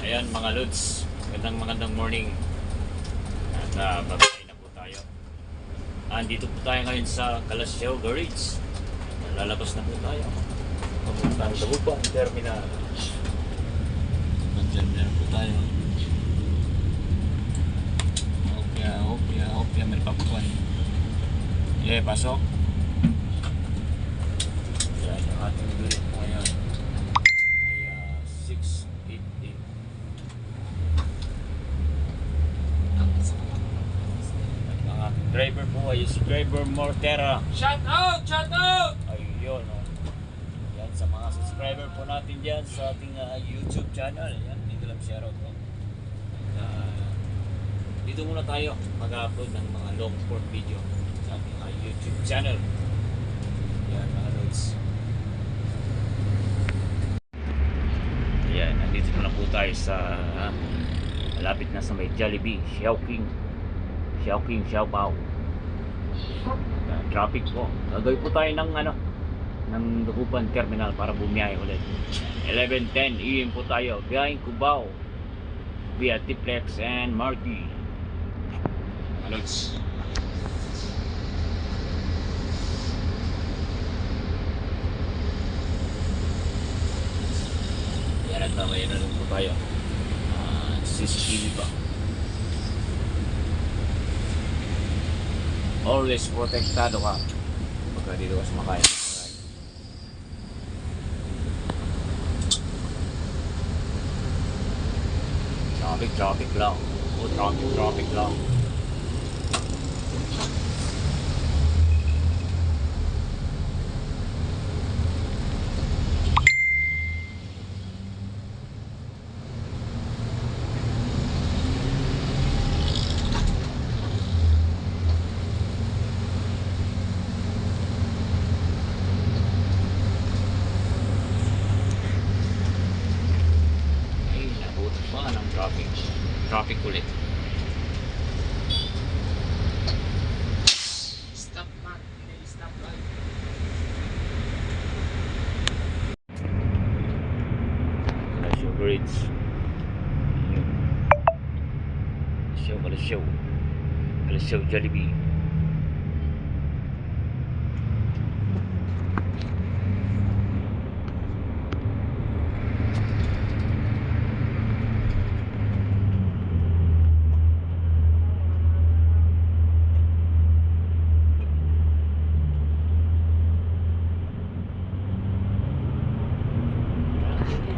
Ayan mga Lods, magandang magandang morning. At uh, babay na po tayo. Andito po tayo ngayon sa Calasiao Garage. Lalabas na po tayo. Papuntang Dagupan Terminal. Papuntang Terminal po tayo. Hopya, hopya, hopya may papuan. Yeah, pasok. Yan yung ating po ngayon. Ay uh, 688. At driver po ay si driver Mortera. Shout out! Shout out! Ayun, oh. Yan sa mga subscriber po natin dyan sa ating ah, YouTube channel. Yan, dito lang share out po. At, ah, dito muna tayo mag-upload ng mga long form video sa ating ah, YouTube channel. Yan, mga loads. Yan, nandito na po tayo sa ah, malapit na sa may Jollibee, Xiaoqing. Xiaoqing, Xiaopao. Uh, traffic po. Gagawin po tayo ng ano, ng Dugupan Terminal para bumiyahe ulit. 11.10 AM po tayo. Biyahing Cubao via Tiplex and Marty. Alods. Yan at mamaya na lang po tayo. Ah, CCTV ba? Always protektado ka pagka dito ka sumakay. Alright. Traffic, traffic lang. Oh, traffic, traffic lang. bridge show pala show. Pala show Jollibee. Thank you.